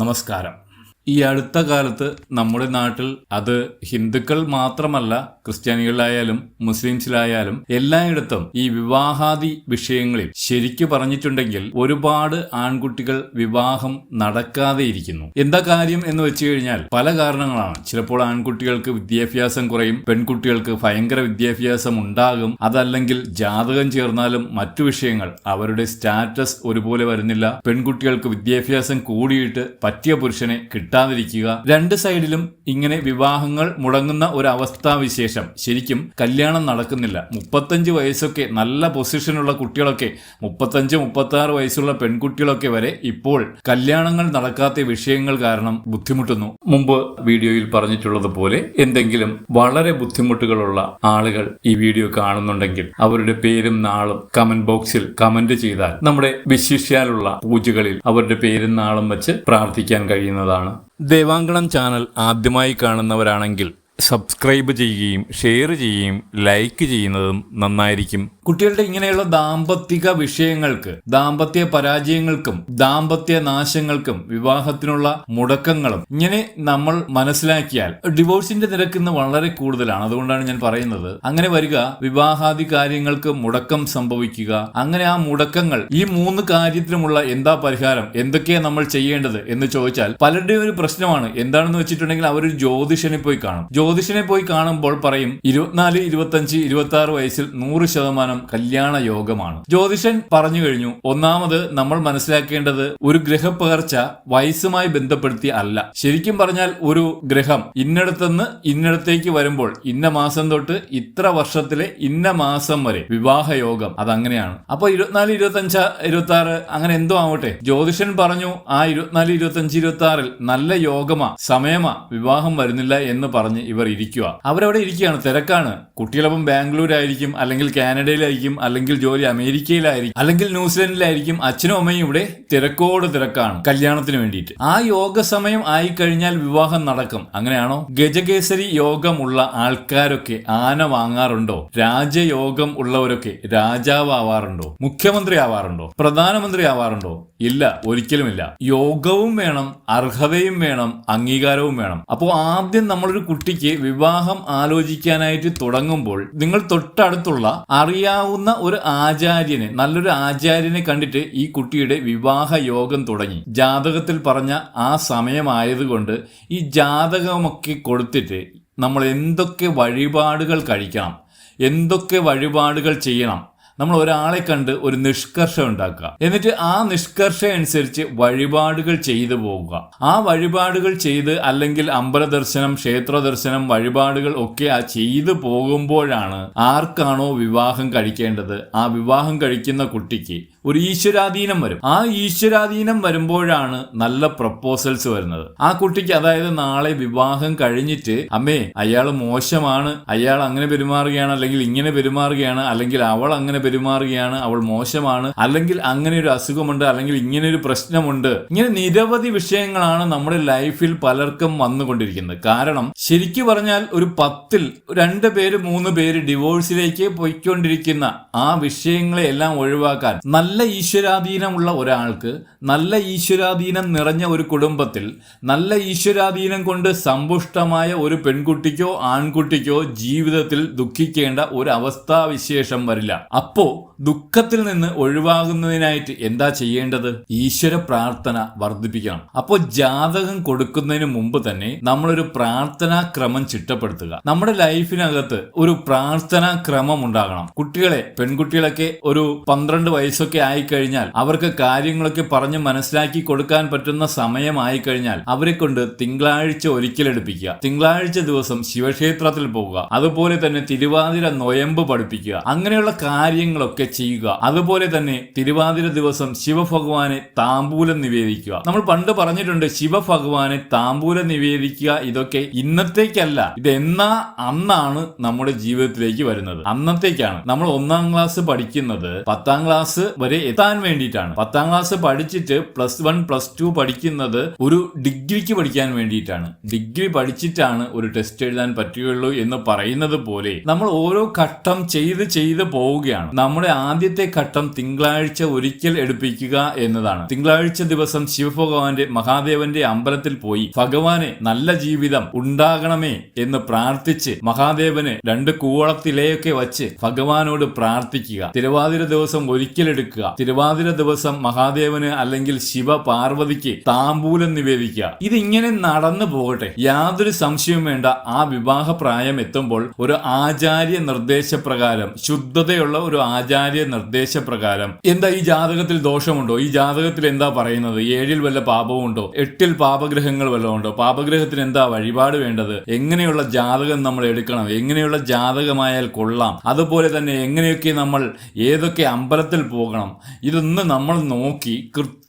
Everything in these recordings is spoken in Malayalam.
നമസ്കാരം. ഈ അടുത്ത കാലത്ത് നമ്മുടെ നാട്ടിൽ അത് ഹിന്ദുക്കൾ മാത്രമല്ല ക്രിസ്ത്യാനികളിലായാലും മുസ്ലിംസിലായാലും എല്ലായിടത്തും ഈ വിവാഹാദി വിഷയങ്ങളിൽ ശരിക്കു പറഞ്ഞിട്ടുണ്ടെങ്കിൽ ഒരുപാട് ആൺകുട്ടികൾ വിവാഹം നടക്കാതെ ഇരിക്കുന്നു. എന്താ കാര്യം എന്ന് വെച്ചു കഴിഞ്ഞാൽ പല കാരണങ്ങളാണ്. ചിലപ്പോൾ ആൺകുട്ടികൾക്ക് വിദ്യാഭ്യാസം കുറയും പെൺകുട്ടികൾക്ക് ഭയങ്കര വിദ്യാഭ്യാസം ഉണ്ടാകും. അതല്ലെങ്കിൽ ജാതകം ചേർന്നാലും മറ്റു വിഷയങ്ങൾ അവരുടെ സ്റ്റാറ്റസ് ഒരുപോലെ വരുന്നില്ല. പെൺകുട്ടികൾക്ക് വിദ്യാഭ്യാസം കൂടിയിട്ട് പറ്റിയ പുരുഷനെ കിട്ടാതിരിക്കുക. രണ്ട് സൈഡിലും ഇങ്ങനെ വിവാഹങ്ങൾ മുടങ്ങുന്ന ഒരു അവസ്ഥാവിശേഷം ശരിക്കും കല്യാണം നടക്കുന്നില്ല. മുപ്പത്തഞ്ച് വയസ്സൊക്കെ നല്ല പൊസിഷനുള്ള കുട്ടികളൊക്കെ മുപ്പത്തഞ്ച് മുപ്പത്തി ആറ് വയസ്സുള്ള പെൺകുട്ടികളൊക്കെ വരെ ഇപ്പോൾ കല്യാണങ്ങൾ നടക്കാത്ത വിഷയങ്ങൾ കാരണം ബുദ്ധിമുട്ടുന്നു. മുമ്പ് വീഡിയോയിൽ പറഞ്ഞിട്ടുള്ളതുപോലെ എന്തെങ്കിലും വളരെ ബുദ്ധിമുട്ടുകളുള്ള ആളുകൾ ഈ വീഡിയോ കാണുന്നുണ്ടെങ്കിൽ അവരുടെ പേരും നാളും കമന്റ് ബോക്സിൽ കമന്റ് ചെയ്താൽ നമ്മുടെ വിശിഷ്യാലുള്ള പൂജകളിൽ അവരുടെ പേരും നാളും വെച്ച് പ്രാർത്ഥിക്കാൻ കഴിയുന്നതാണ്. ദേവാങ്കണം ചാനൽ ആദ്യമായി കാണുന്നവരാണെങ്കിൽ സബ്സ്ക്രൈബ് ചെയ്യുകയും ഷെയർ ചെയ്യുകയും ലൈക്ക് ചെയ്യുന്നതും നന്നായിരിക്കും. കുട്ടികളുടെ ഇങ്ങനെയുള്ള ദാമ്പത്തിക വിഷയങ്ങൾക്ക് ദാമ്പത്യ പരാജയങ്ങൾക്കും ദാമ്പത്യ നാശങ്ങൾക്കും വിവാഹത്തിനുള്ള മുടക്കങ്ങളും ഇങ്ങനെ നമ്മൾ മനസ്സിലാക്കിയാൽ ഡിവോഴ്സിന്റെ നിരക്ക് ഇന്ന് വളരെ കൂടുതലാണ്. അതുകൊണ്ടാണ് ഞാൻ പറയുന്നത്. അങ്ങനെ വരിക വിവാഹാദി കാര്യങ്ങൾക്ക് മുടക്കം സംഭവിക്കുക. അങ്ങനെ ആ മുടക്കങ്ങൾ ഈ മൂന്ന് കാര്യത്തിനുമുള്ള എന്താ പരിഹാരം എന്തൊക്കെയാണ് നമ്മൾ ചെയ്യേണ്ടത് എന്ന് ചോദിച്ചാൽ പലരുടെയും ഒരു പ്രശ്നമാണ്. എന്താണെന്ന് വെച്ചിട്ടുണ്ടെങ്കിൽ അവർ ജ്യോതിഷനെ പോയി കാണും. ജ്യോതിഷനെ പോയി കാണുമ്പോൾ പറയും ഇരുപത്തിനാല് ഇരുപത്തഞ്ച് ഇരുപത്തി ആറ് വയസ്സിൽ നൂറ് ശതമാനം കല്യാണ യോഗമാണ്. ജ്യോതിഷൻ പറഞ്ഞു കഴിഞ്ഞു ഒന്നാമത് നമ്മൾ മനസ്സിലാക്കേണ്ടത് ഒരു ഗ്രഹപ്പകർച്ച വയസ്സുമായി ബന്ധപ്പെടുത്തി അല്ല. ശരിക്കും പറഞ്ഞാൽ ഒരു ഗ്രഹം ഇന്നിടത്തുനിന്ന് ഇന്നിടത്തേക്ക് വരുമ്പോൾ ഇന്ന മാസം തൊട്ട് ഇത്ര വർഷത്തിലെ ഇന്ന മാസം വരെ വിവാഹ യോഗം അതങ്ങനെയാണ്. അപ്പൊ ഇരുപത്തിനാല് ഇരുപത്തഞ്ച് ഇരുപത്തി ആറ് അങ്ങനെ എന്തോ ആവട്ടെ. ജ്യോതിഷൻ പറഞ്ഞു ആ ഇരുപത്തിനാല് ഇരുപത്തഞ്ച് ഇരുപത്തി ആറിൽ നല്ല യോഗമാ സമയമാ വിവാഹം വരുന്നില്ല എന്ന് പറഞ്ഞ് ഇവർ ഇരിക്കുക. അവരവിടെ ഇരിക്കുകയാണ്. തിരക്കാണ്. കുട്ടികളപ്പം ബാംഗ്ലൂരായിരിക്കും അല്ലെങ്കിൽ കാനഡയിലായിരിക്കും അല്ലെങ്കിൽ ജോലി അമേരിക്കയിലായിരിക്കും അല്ലെങ്കിൽ ന്യൂസിലൻഡിലായിരിക്കും. അച്ഛനും അമ്മയും ഇവിടെ തിരക്കോട് തിരക്കാണ് കല്യാണത്തിന് വേണ്ടിയിട്ട്. ആ യോഗ സമയം ആയി കഴിഞ്ഞാൽ വിവാഹം നടക്കും. അങ്ങനെയാണോ? ഗജകേസരി യോഗമുള്ള ആൾക്കാരൊക്കെ ആന വാങ്ങാറുണ്ടോ? രാജയോഗം ഉള്ളവരൊക്കെ രാജാവ് ആവാറുണ്ടോ മുഖ്യമന്ത്രി ആവാറുണ്ടോ പ്രധാനമന്ത്രി ആവാറുണ്ടോ ഇല്ല ഒരിക്കലുമില്ല. യോഗവും വേണം അർഹതയും വേണം അംഗീകാരവും വേണം. അപ്പോൾ ആദ്യം നമ്മളൊരു കുട്ടിക്ക് വിവാഹം ആലോചിക്കാനായിട്ട് തുടങ്ങുമ്പോൾ നിങ്ങൾ തൊട്ടടുത്തുള്ള അറിയാവുന്ന ഒരു ആചാര്യനെ നല്ലൊരു ആചാര്യനെ കണ്ടിട്ട് ഈ കുട്ടിയുടെ വിവാഹ യോഗം തുടങ്ങി. ജാതകത്തിൽ പറഞ്ഞ ആ സമയമായതുകൊണ്ട് ഈ ജാതകമൊക്കെ കൊടുത്തിട്ട് നമ്മൾ എന്തൊക്കെ വഴിപാടുകൾ കഴിക്കണം എന്തൊക്കെ വഴിപാടുകൾ ചെയ്യണം നമ്മൾ ഒരാളെ കണ്ട് ഒരു നിഷ്കർഷം ഉണ്ടാക്കുക. എന്നിട്ട് ആ നിഷ്കർഷം അനുസരിച്ച് വഴിപാടുകൾ ചെയ്തു പോവുക. ആ വഴിപാടുകൾ ചെയ്ത് അല്ലെങ്കിൽ അമ്പല ദർശനം ക്ഷേത്ര ദർശനം വഴിപാടുകൾ ഒക്കെ ആ ചെയ്തു പോകുമ്പോഴാണ് ആർക്കാണോ വിവാഹം കഴിക്കേണ്ടത്. ആ വിവാഹം കഴിക്കുന്ന കുട്ടിക്ക് ഒരു ഈശ്വരാധീനം വരും. ആ ഈശ്വരാധീനം വരുമ്പോഴാണ് നല്ല പ്രപ്പോസൽസ് വരുന്നത്. ആ കുട്ടിക്ക് അതായത് നാളെ വിവാഹം കഴിഞ്ഞിട്ട് അമ്മേ അയാൾ മോശമാണ് അയാൾ അങ്ങനെ പെരുമാറുകയാണ് അല്ലെങ്കിൽ ഇങ്ങനെ പെരുമാറുകയാണ് അല്ലെങ്കിൽ അവൾ അങ്ങനെ പെരുമാറുകയാണ് അവൾ മോശമാണ് അല്ലെങ്കിൽ അങ്ങനെ ഒരു അസുഖമുണ്ട് അല്ലെങ്കിൽ ഇങ്ങനെ ഒരു പ്രശ്നമുണ്ട്. ഇങ്ങനെ നിരവധി വിഷയങ്ങളാണ് നമ്മുടെ ലൈഫിൽ പലർക്കും വന്നുകൊണ്ടിരിക്കുന്നത്. കാരണം ശരിക്കു പറഞ്ഞാൽ ഒരു പത്തിൽ രണ്ട് പേര് മൂന്ന് പേര് ഡിവോഴ്സിലേക്ക് പോയിക്കൊണ്ടിരിക്കുന്ന ആ വിഷയങ്ങളെ എല്ലാം ഒഴിവാക്കാൻ നല്ല ഈശ്വരാധീനമുള്ള ഒരാൾക്ക് നല്ല ഈശ്വരാധീനം നിറഞ്ഞ ഒരു കുടുംബത്തിൽ നല്ല ഈശ്വരാധീനം കൊണ്ട് സമ്പുഷ്ടമായ ഒരു പെൺകുട്ടിക്കോ ആൺകുട്ടിക്കോ ജീവിതത്തിൽ ദുഃഖിക്കേണ്ട ഒരു അവസ്ഥാവിശേഷം വരില്ല. അപ്പോ ദുഃഖത്തിൽ നിന്ന് ഒഴിവാകുന്നതിനായിട്ട് എന്താ ചെയ്യേണ്ടത്? ഈശ്വര പ്രാർത്ഥന വർദ്ധിപ്പിക്കണം. അപ്പോൾ ജാതകം കൊടുക്കുന്നതിന് മുമ്പ് തന്നെ നമ്മളൊരു പ്രാർത്ഥനാ ക്രമം ചിട്ടപ്പെടുത്തുക. നമ്മുടെ ലൈഫിനകത്ത് ഒരു പ്രാർത്ഥനാ ക്രമം ഉണ്ടാകണം. കുട്ടികളെ പെൺകുട്ടികളൊക്കെ ഒരു പന്ത്രണ്ട് വയസ്സൊക്കെ ആയിക്കഴിഞ്ഞാൽ അവർക്ക് കാര്യങ്ങളൊക്കെ പറഞ്ഞ് മനസ്സിലാക്കി കൊടുക്കാൻ പറ്റുന്ന സമയമായി കഴിഞ്ഞാൽ അവരെ കൊണ്ട് തിങ്കളാഴ്ച ഒരിക്കലെടുപ്പിക്കുക. തിങ്കളാഴ്ച ദിവസം ശിവക്ഷേത്രത്തിൽ പോവുക. അതുപോലെ തന്നെ തിരുവാതിര നൊയമ്പ് പഠിപ്പിക്കുക. അങ്ങനെയുള്ള കാര്യങ്ങളൊക്കെ ചെയ്യുക. അതുപോലെ തന്നെ തിരുവാതിര ദിവസം ശിവഭഗവാനെ താമ്പൂലം നിവേദിക്കുക. നമ്മൾ പണ്ട് പറഞ്ഞിട്ടുണ്ട് ശിവഭഗവാനെ താമ്പൂലം നിവേദിക്കുക ഇതൊക്കെ ഇന്നത്തേക്കല്ല. ഇത് എന്നാ അന്നാണ് നമ്മുടെ ജീവിതത്തിലേക്ക് വരുന്നത്. അന്നത്തേക്കാണ്. നമ്മൾ ഒന്നാം ക്ലാസ് പഠിക്കുന്നത് പത്താം ക്ലാസ് വരെ എത്താൻ വേണ്ടിയിട്ടാണ്. പത്താം ക്ലാസ് പഠിച്ചിട്ട് പ്ലസ് വൺ പ്ലസ് ടു പഠിക്കുന്നത് ഒരു ഡിഗ്രിക്ക് പഠിക്കാൻ വേണ്ടിയിട്ടാണ്. ഡിഗ്രി പഠിച്ചിട്ടാണ് ഒരു ടെസ്റ്റ് എഴുതാൻ പറ്റുകയുള്ളൂ എന്ന് പറയുന്നത് പോലെ നമ്മൾ ഓരോ ഘട്ടം ചെയ്ത് ചെയ്ത് പോവുകയാണ്. നമ്മുടെ ആദ്യത്തെ ഘട്ടം തിങ്കളാഴ്ച ഒരിക്കൽ എടുപ്പിക്കുക എന്നതാണ്. തിങ്കളാഴ്ച ദിവസം ശിവഭഗവാന്റെ മഹാദേവന്റെ അമ്പലത്തിൽ പോയി ഭഗവാനെ നല്ല ജീവിതം ഉണ്ടാകണമേ എന്ന് പ്രാർത്ഥിച്ച് മഹാദേവന് രണ്ട് കൂവളത്തിലയൊക്കെ വച്ച് ഭഗവാനോട് പ്രാർത്ഥിക്കുക. തിരുവാതിര ദിവസം ഒരിക്കലെടുക്കുക തിരുവാതിര ദിവസം മഹാദേവന് അല്ലെങ്കിൽ ശിവ പാർവതിക്ക് താമ്പൂലം നിവേദിക്കുക. ഇതിങ്ങനെ നടന്നു പോകട്ടെ. യാതൊരു സംശയവും വേണ്ട. ആ വിവാഹ പ്രായം എത്തുമ്പോൾ ഒരു ആചാര്യ നിർദ്ദേശപ്രകാരം ശുദ്ധതയുള്ള ഒരു ആചാര്യ നിർദ്ദേശപ്രകാരം. എന്താ ഈ ജാതകത്തിൽ ദോഷമുണ്ടോ? ഈ ജാതകത്തിൽ എന്താ പറയുന്നത്? ഏഴിൽ വല്ല പാപവും പാപമുണ്ടോ എട്ടിൽ പാപഗ്രഹങ്ങൾ വല്ലതും ഉണ്ടോ? പാപഗ്രഹത്തിന് എന്താ വഴിപാട് വേണ്ടത്? എങ്ങനെയുള്ള ജാതകം നമ്മൾ എടുക്കണം? എങ്ങനെയുള്ള ജാതകമായാൽ കൊള്ളാം? അതുപോലെ തന്നെ എങ്ങനെയൊക്കെ നമ്മൾ ഏതൊക്കെ അമ്പലത്തിൽ പോകണം? ഇതൊന്ന് നമ്മൾ നോക്കി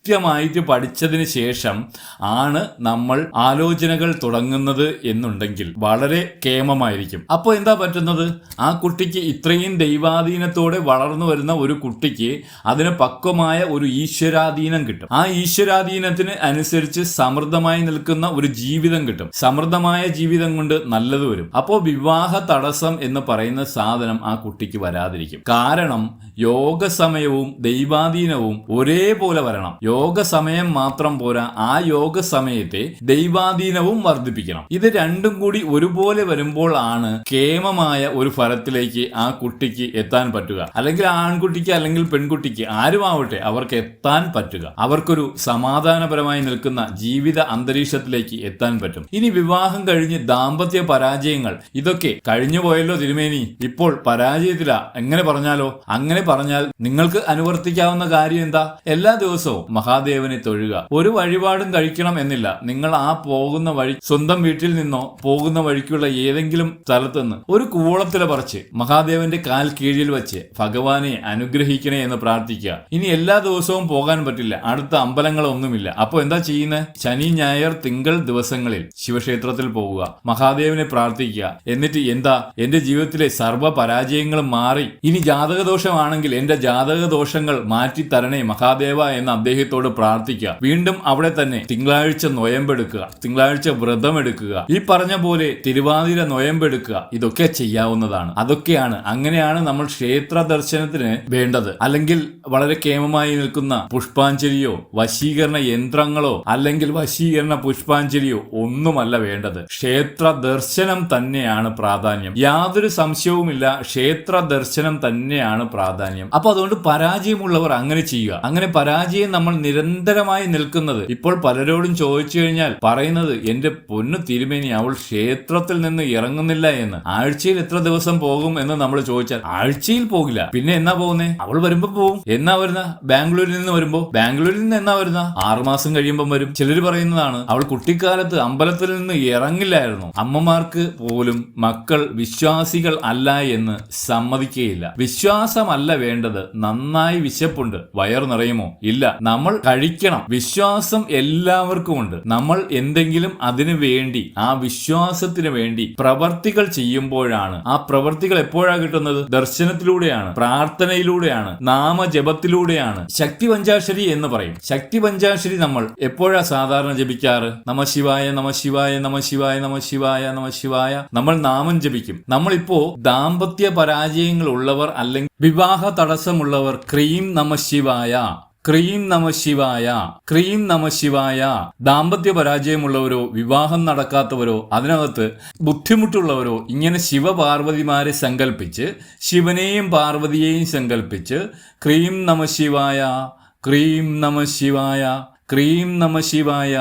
കൃത്യമായിട്ട് പഠിച്ചതിന് ശേഷം ആണ് നമ്മൾ ആലോചനകൾ തുടങ്ങുന്നത് എന്നുണ്ടെങ്കിൽ വളരെ കേമമായിരിക്കും. അപ്പോൾ എന്താ പറ്റുന്നത്? ആ കുട്ടിക്ക് ഇത്രയും ദൈവാധീനത്തോടെ വളർന്നു വരുന്ന ഒരു കുട്ടിക്ക് അതിന് പക്വമായ ഒരു ഈശ്വരാധീനം കിട്ടും. ആ ഈശ്വരാധീനത്തിന് അനുസരിച്ച് സമൃദ്ധമായി നിൽക്കുന്ന ഒരു ജീവിതം കിട്ടും. സമൃദ്ധമായ ജീവിതം കൊണ്ട് നല്ലത് വരും. അപ്പോൾ വിവാഹ തടസ്സം എന്ന് പറയുന്ന സാധനം ആ കുട്ടിക്ക് വരാതിരിക്കും. കാരണം യോഗ സമയവും ദൈവാധീനവും ഒരേപോലെ വരണം. യോഗ സമയം മാത്രം പോരാ ആ യോഗ സമയത്തെ ദൈവാധീനവും വർദ്ധിപ്പിക്കണം. ഇത് രണ്ടും കൂടി ഒരുപോലെ വരുമ്പോൾ ആണ് കേമമായ ഒരു ഫലത്തിലേക്ക് ആ കുട്ടിക്ക് എത്താൻ പറ്റുക. അല്ലെങ്കിൽ ആൺകുട്ടിക്ക് അല്ലെങ്കിൽ പെൺകുട്ടിക്ക് ആരുമാവട്ടെ അവർക്ക് എത്താൻ പറ്റുക. അവർക്കൊരു സമാധാനപരമായി നിൽക്കുന്ന ജീവിത അന്തരീക്ഷത്തിലേക്ക് എത്താൻ പറ്റും. ഇനി വിവാഹം കഴിഞ്ഞ് ദാമ്പത്യ പരാജയങ്ങൾ ഇതൊക്കെ കഴിഞ്ഞു പോയല്ലോ തിരുമേനി. ഇപ്പോൾ പരാജയത്തില. എങ്ങനെ പറഞ്ഞാലോ? അങ്ങനെ പറഞ്ഞാൽ നിങ്ങൾക്ക് അനുവർത്തിക്കാവുന്ന കാര്യം എന്താ? എല്ലാ ദിവസവും മഹാദേവനെ തൊഴുക. ഒരു വഴിപാടും കഴിക്കണം എന്നില്ല. നിങ്ങൾ ആ പോകുന്ന വഴി സ്വന്തം വീട്ടിൽ നിന്നോ പോകുന്ന വഴിക്കുള്ള ഏതെങ്കിലും സ്ഥലത്തുനിന്ന് ഒരു കൂവളത്തില പറിച്ച് മഹാദേവന്റെ കാൽ കീഴിൽ വെച്ച് ഭഗവാനെ അനുഗ്രഹിക്കണേ എന്ന് പ്രാർത്ഥിക്കുക. ഇനി എല്ലാ ദിവസവും പോകാൻ പറ്റില്ല. അടുത്ത അമ്പലങ്ങളൊന്നുമില്ല അപ്പോൾ എന്താ ചെയ്യുന്നത് ശനി ഞായർ തിങ്കൾ ദിവസങ്ങളിൽ ശിവക്ഷേത്രത്തിൽ പോവുക. മഹാദേവനെ പ്രാർത്ഥിക്കുക. എന്നിട്ട് എന്താ? എന്റെ ജീവിതത്തിലെ സർവ പരാജയങ്ങളും മാറി. ഇനി ജാതകദോഷമാണെങ്കിൽ എന്റെ ജാതക ദോഷങ്ങൾ മാറ്റി തരണേ മഹാദേവ എന്ന് അദ്ദേഹത്തോട് പ്രാർത്ഥിക്കുക. വീണ്ടും അവിടെ തന്നെ തിങ്കളാഴ്ച നൊയമ്പെടുക്കുക. തിങ്കളാഴ്ച വ്രതം എടുക്കുക ഈ പറഞ്ഞ പോലെ തിരുവാതിര നൊയമ്പെടുക്കുക. ഇതൊക്കെ ചെയ്യാവുന്നതാണ്. അതൊക്കെയാണ്. അങ്ങനെയാണ് നമ്മൾ ക്ഷേത്ര ദർശനത്തിന് വേണ്ടത്. അല്ലെങ്കിൽ വളരെ കേമമായി നിൽക്കുന്ന പുഷ്പാഞ്ജലിയോ വശീകരണ യന്ത്രങ്ങളോ അല്ലെങ്കിൽ വശീകരണ പുഷ്പാഞ്ജലിയോ ഒന്നുമല്ല വേണ്ടത്. ക്ഷേത്ര ദർശനം തന്നെയാണ് പ്രാധാന്യം. യാതൊരു സംശയവുമില്ല. ക്ഷേത്ര ദർശനം തന്നെയാണ് പ്രാധാന്യം. അപ്പൊ അതുകൊണ്ട് പരാജയമുള്ളവർ അങ്ങനെ ചെയ്യുക. അങ്ങനെ പരാജയം നമ്മൾ നിരന്തരമായി നിൽക്കുന്നത്. ഇപ്പോൾ പലരോടും ചോദിച്ചു കഴിഞ്ഞാൽ പറയുന്നത് എന്റെ പൊന്നു തിരുമേനി അവൾ ക്ഷേത്രത്തിൽ നിന്ന് ഇറങ്ങുന്നില്ല എന്ന്. ആഴ്ചയിൽ എത്ര ദിവസം പോകും എന്ന് നമ്മൾ ചോദിച്ചാൽ ആഴ്ചയിൽ പോകില്ല. പിന്നെ എന്നാ പോകുന്നേ? അവൾ വരുമ്പോ പോകും എന്നാ വരുന്ന? ബാംഗ്ലൂരിൽ നിന്ന് വരുമ്പോ? ബാംഗ്ലൂരിൽ നിന്ന് എന്നാ വരുന്ന? ആറുമാസം കഴിയുമ്പോൾ വരും. ചിലർ പറയുന്നതാണ് അവൾ കുട്ടിക്കാലത്ത് അമ്പലത്തിൽ നിന്ന് ഇറങ്ങില്ലായിരുന്നു. അമ്മമാർക്ക് പോലും മക്കൾ വിശ്വാസികൾ അല്ല എന്ന് സമ്മതിക്കുകയില്ല വിശ്വാസമല്ല വേണ്ടത്. നന്നായി വിശപ്പുണ്ട്. വയർ നിറയുമോ? ഇല്ല. നമ്മൾ കഴിക്കണം. വിശ്വാസം എല്ലാവർക്കും ഉണ്ട് നമ്മൾ എന്തെങ്കിലും അതിനു വേണ്ടി ആ വിശ്വാസത്തിന് വേണ്ടി പ്രവർത്തികൾ ചെയ്യുമ്പോഴാണ്. ആ പ്രവർത്തികൾ എപ്പോഴാണ് കിട്ടുന്നത്? ദർശനത്തിലൂടെയാണ് പ്രാർത്ഥനയിലൂടെയാണ് നാമജപത്തിലൂടെയാണ്. ശക്തി പഞ്ചാശരി എന്ന് പറയും. ശക്തി പഞ്ചാശരി നമ്മൾ എപ്പോഴാ സാധാരണ ജപിക്കാറ്? നമ ശിവായ നമ ശിവായ നമ ശിവായ നമ ശിവായ നമ ശിവായ. നമ്മൾ നാമം ജപിക്കും. നമ്മളിപ്പോ ദാമ്പത്യ പരാജയങ്ങൾ ഉള്ളവർ അല്ലെങ്കിൽ വിവാഹ തടസ്സമുള്ളവർ ക്രീം നമ ശിവായ. ക്രീം നമ ശിവായ ക്രീം നമ ശിവായ. ദാമ്പത്യ പരാജയമുള്ളവരോ വിവാഹം നടക്കാത്തവരോ അതിനകത്ത് ബുദ്ധിമുട്ടുള്ളവരോ ഇങ്ങനെ ശിവപാർവതിമാരെ സങ്കല്പിച്ച് ശിവനെയും പാർവതിയെയും സങ്കല്പിച്ച് ക്രീം നമ ശിവായ ക്രീം നമ ശിവായ ക്രീം നമ ശിവായ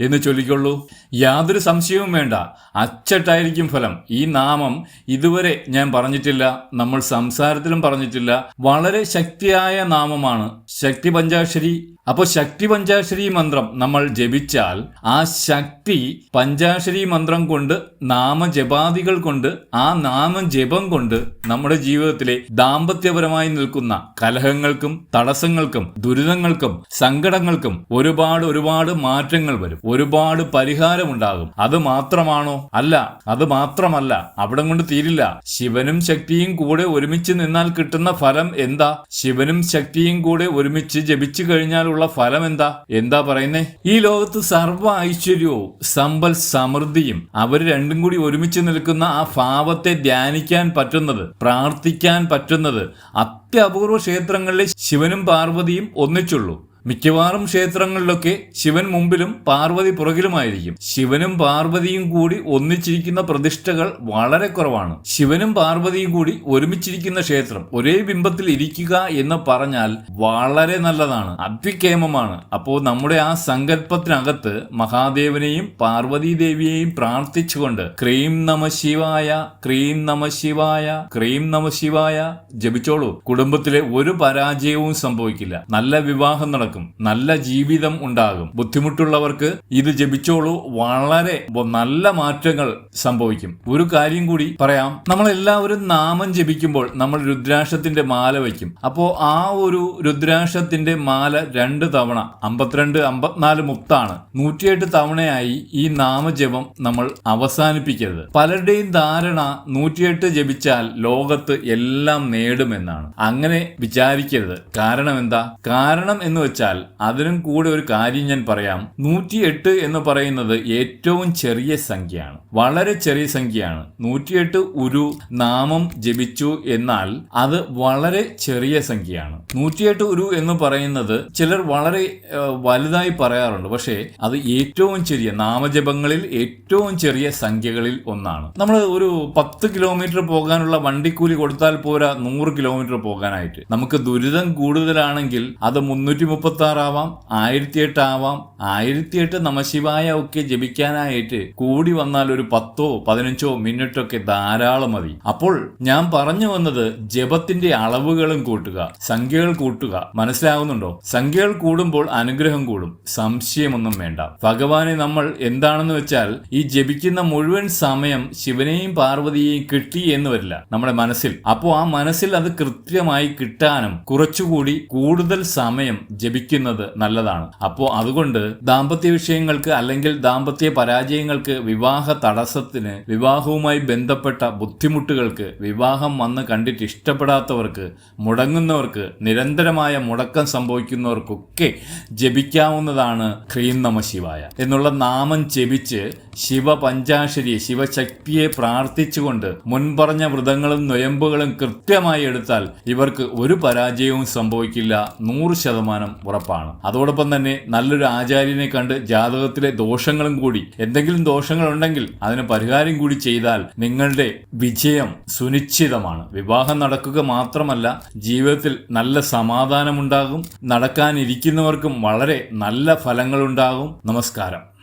എന്ന് ചൊല്ലിക്കൊള്ളൂ. യാതൊരു സംശയവും വേണ്ട. അച്ചട്ടായിരിക്കും ഫലം. ഈ നാമം ഇതുവരെ ഞാൻ പറഞ്ഞിട്ടില്ല. നമ്മൾ സംസാരത്തിലും പറഞ്ഞിട്ടില്ല. വളരെ ശക്തിയായ നാമമാണ് ശക്തി പഞ്ചാക്ഷരി. അപ്പോൾ ശക്തി പഞ്ചാക്ഷരി മന്ത്രം നമ്മൾ ജപിച്ചാൽ ആ ശക്തി പഞ്ചാക്ഷരി മന്ത്രം കൊണ്ട് നാമജപാദികൾ കൊണ്ട് ആ നാമജപം കൊണ്ട് നമ്മുടെ ജീവിതത്തിലെ ദാമ്പത്യപരമായി നിൽക്കുന്ന കലഹങ്ങൾക്കും തടസ്സങ്ങൾക്കും ദുരിതങ്ങൾക്കും സങ്കടങ്ങൾക്കും ഒരുപാട് ഒരുപാട് മാറ്റങ്ങൾ വരും. ഒരുപാട് പരിഹാരമുണ്ടാകും. അത് മാത്രമാണോ? അല്ല അത് മാത്രമല്ല. അവിടെ കൊണ്ട് തീരില്ല. ശിവനും ശക്തിയും കൂടെ ഒരുമിച്ച് നിന്നാൽ കിട്ടുന്ന ഫലം എന്താ? ശിവനും ശക്തിയും കൂടെ ഒരുമിച്ച് ജപിച്ചു കഴിഞ്ഞാലുള്ള ഫലം എന്താ? എന്താ പറയുന്നേ? ഈ ലോകത്ത് സർവ ഐശ്വര്യവും സമ്പൽ സമൃദ്ധിയും അവർ രണ്ടും കൂടി ഒരുമിച്ച് നിൽക്കുന്ന ആ ഭാവത്തെ ധ്യാനിക്കാൻ പറ്റുന്നത് പ്രാർത്ഥിക്കാൻ പറ്റുന്നത് അത്യപൂർവ ക്ഷേത്രങ്ങളിലെ ശിവനും പാർവതിയും ഒന്നിച്ചുള്ളൂ. മിക്കവാറും ക്ഷേത്രങ്ങളിലൊക്കെ ശിവൻ മുമ്പിലും പാർവതി പുറകിലുമായിരിക്കും. ശിവനും പാർവതിയും കൂടി ഒന്നിച്ചിരിക്കുന്ന പ്രതിഷ്ഠകൾ വളരെ കുറവാണ്. ശിവനും പാർവതിയും കൂടി ഒരുമിച്ചിരിക്കുന്ന ക്ഷേത്രം ഒരേ ബിംബത്തിൽ ഇരിക്കുക എന്ന് പറഞ്ഞാൽ വളരെ നല്ലതാണ് അഭ്യക്കേമമാണ് അപ്പോൾ നമ്മുടെ ആ സങ്കല്പത്തിനകത്ത് മഹാദേവനെയും പാർവതി ദേവിയെയും പ്രാർത്ഥിച്ചുകൊണ്ട് ക്രീം നമ ശിവായ ക്രീം നമ ശിവായ ക്രീം നമ ശിവായ ജപിച്ചോളൂ. കുടുംബത്തിലെ ഒരു പരാജയവും സംഭവിക്കില്ല. നല്ല വിവാഹം നടക്കും. നല്ല ജീവിതം ഉണ്ടാകും. ബുദ്ധിമുട്ടുള്ളവർക്ക് ഇത് ജപിച്ചോളൂ. വളരെ നല്ല മാറ്റങ്ങൾ സംഭവിക്കും. ഒരു കാര്യം കൂടി പറയാം. നമ്മൾ എല്ലാവരും നാമം ജപിക്കുമ്പോൾ നമ്മൾ രുദ്രാക്ഷത്തിന്റെ മാല വയ്ക്കും. അപ്പോൾ ആ ഒരു രുദ്രാക്ഷത്തിന്റെ മാല രണ്ട് തവണ അമ്പത്തിരണ്ട് അമ്പത്തിനാല് മുത്താണ്. നൂറ്റിയെട്ട് തവണയായി ഈ നാമജപം നമ്മൾ അവസാനിപ്പിക്കരുത്. പലരുടെയും ധാരണ നൂറ്റിയെട്ട് ജപിച്ചാൽ ലോകത്ത് എല്ലാം നേടുമെന്നാണ്. അങ്ങനെ വിചാരിക്കരുത്. കാരണം എന്താ? കാരണം എന്ന് വെച്ചാൽ അതിനും കൂടെ ഒരു കാര്യം ഞാൻ പറയാം. നൂറ്റിയെട്ട് എന്ന് പറയുന്നത് ഏറ്റവും ചെറിയ സംഖ്യയാണ്. വളരെ ചെറിയ സംഖ്യയാണ്. നൂറ്റിയെട്ട് ഒരു നാമം ജപിച്ചു എന്നാൽ അത് വളരെ ചെറിയ സംഖ്യയാണ്. നൂറ്റിയെട്ട് ഒരു എന്ന് പറയുന്നത് ചിലർ വളരെ വലുതായി പറയാറുണ്ട്. പക്ഷേ അത് ഏറ്റവും ചെറിയ നാമജപങ്ങളിൽ ഏറ്റവും ചെറിയ സംഖ്യകളിൽ ഒന്നാണ്. നമ്മൾ ഒരു പത്ത് കിലോമീറ്റർ പോകാനുള്ള വണ്ടിക്കൂലി കൊടുത്താൽ പോരാ നൂറ് കിലോമീറ്റർ പോകാനായിട്ട്. നമുക്ക് ദുരിതം കൂടുതലാണെങ്കിൽ അത് മുന്നൂറ്റി മുപ്പത്തി ആറാവാം ആയിരത്തി എട്ടാവാം ആയിരത്തി എട്ട് നമശിവായ ഒക്കെ ജപിക്കാനായിട്ട് കൂടി വന്നാൽ ഒരു പത്തോ പതിനഞ്ചോ മിനിറ്റൊക്കെ ധാരാളം മതി അപ്പോൾ ഞാൻ പറഞ്ഞു വന്നത് ജപത്തിന്റെ അളവുകളും കൂട്ടുക സംഖ്യകൾ കൂട്ടുക. മനസ്സിലാകുന്നുണ്ടോ സംഖ്യകൾ കൂടുമ്പോൾ അനുഗ്രഹം കൂടും. സംശയമൊന്നും വേണ്ട. ഭഗവാനെ നമ്മൾ എന്താണെന്ന് വെച്ചാൽ ഈ ജപിക്കുന്ന മുഴുവൻ സമയം ശിവനെയും പാർവതിയെയും കിട്ടി എന്ന് വരില്ല നമ്മുടെ മനസ്സിൽ. അപ്പോൾ ആ മനസ്സിൽ അത് കൃത്യമായി കിട്ടാനും കുറച്ചുകൂടി കൂടുതൽ സമയം ജപിക്കുന്നത് നല്ലതാണ്. അപ്പോൾ അതുകൊണ്ട് ദാമ്പത്യ വിഷയങ്ങൾക്ക് അല്ലെങ്കിൽ ദാമ്പത്യ പരാജയങ്ങൾക്ക് വിവാഹ തടസ്സത്തിന് വിവാഹവുമായി ബന്ധപ്പെട്ട ബുദ്ധിമുട്ടുകൾക്ക് വിവാഹം വന്ന് കണ്ടിട്ട് ഇഷ്ടപ്പെടാത്തവർക്ക് മുടങ്ങുന്നവർക്ക് നിരന്തരമായ മുടക്കം സംഭവിക്കുന്നവർക്കൊക്കെ ജപിക്കാവുന്നതാണ് ക്രീം നമ ശിവായ എന്നുള്ള നാമം ജപിച്ച് ശിവ പഞ്ചാക്ഷരി ശിവശക്തിയെ പ്രാർത്ഥിച്ചുകൊണ്ട് മുൻപറഞ്ഞ വ്രതങ്ങളും നൊയമ്പുകളും കൃത്യമായി എടുത്താൽ ഇവർക്ക് ഒരു പരാജയവും സംഭവിക്കില്ല. നൂറ് ശതമാനം ഉറപ്പാണ്. അതോടൊപ്പം തന്നെ നല്ലൊരു ആചാര്യനെ കണ്ട് ജാതകത്തിലെ ദോഷങ്ങളും കൂടി എന്തെങ്കിലും ദോഷങ്ങൾ ഉണ്ടെങ്കിൽ അതിന് പരിഹാരം കൂടി ചെയ്താൽ നിങ്ങളുടെ വിജയം സുനിശ്ചിതമാണ്. വിവാഹം നടക്കുക മാത്രമല്ല ജീവിതത്തിൽ നല്ല സമാധാനമുണ്ടാകും നടക്കാനിരിക്കുന്നവർക്കും വളരെ നല്ല ഫലങ്ങളുണ്ടാകും. നമസ്കാരം.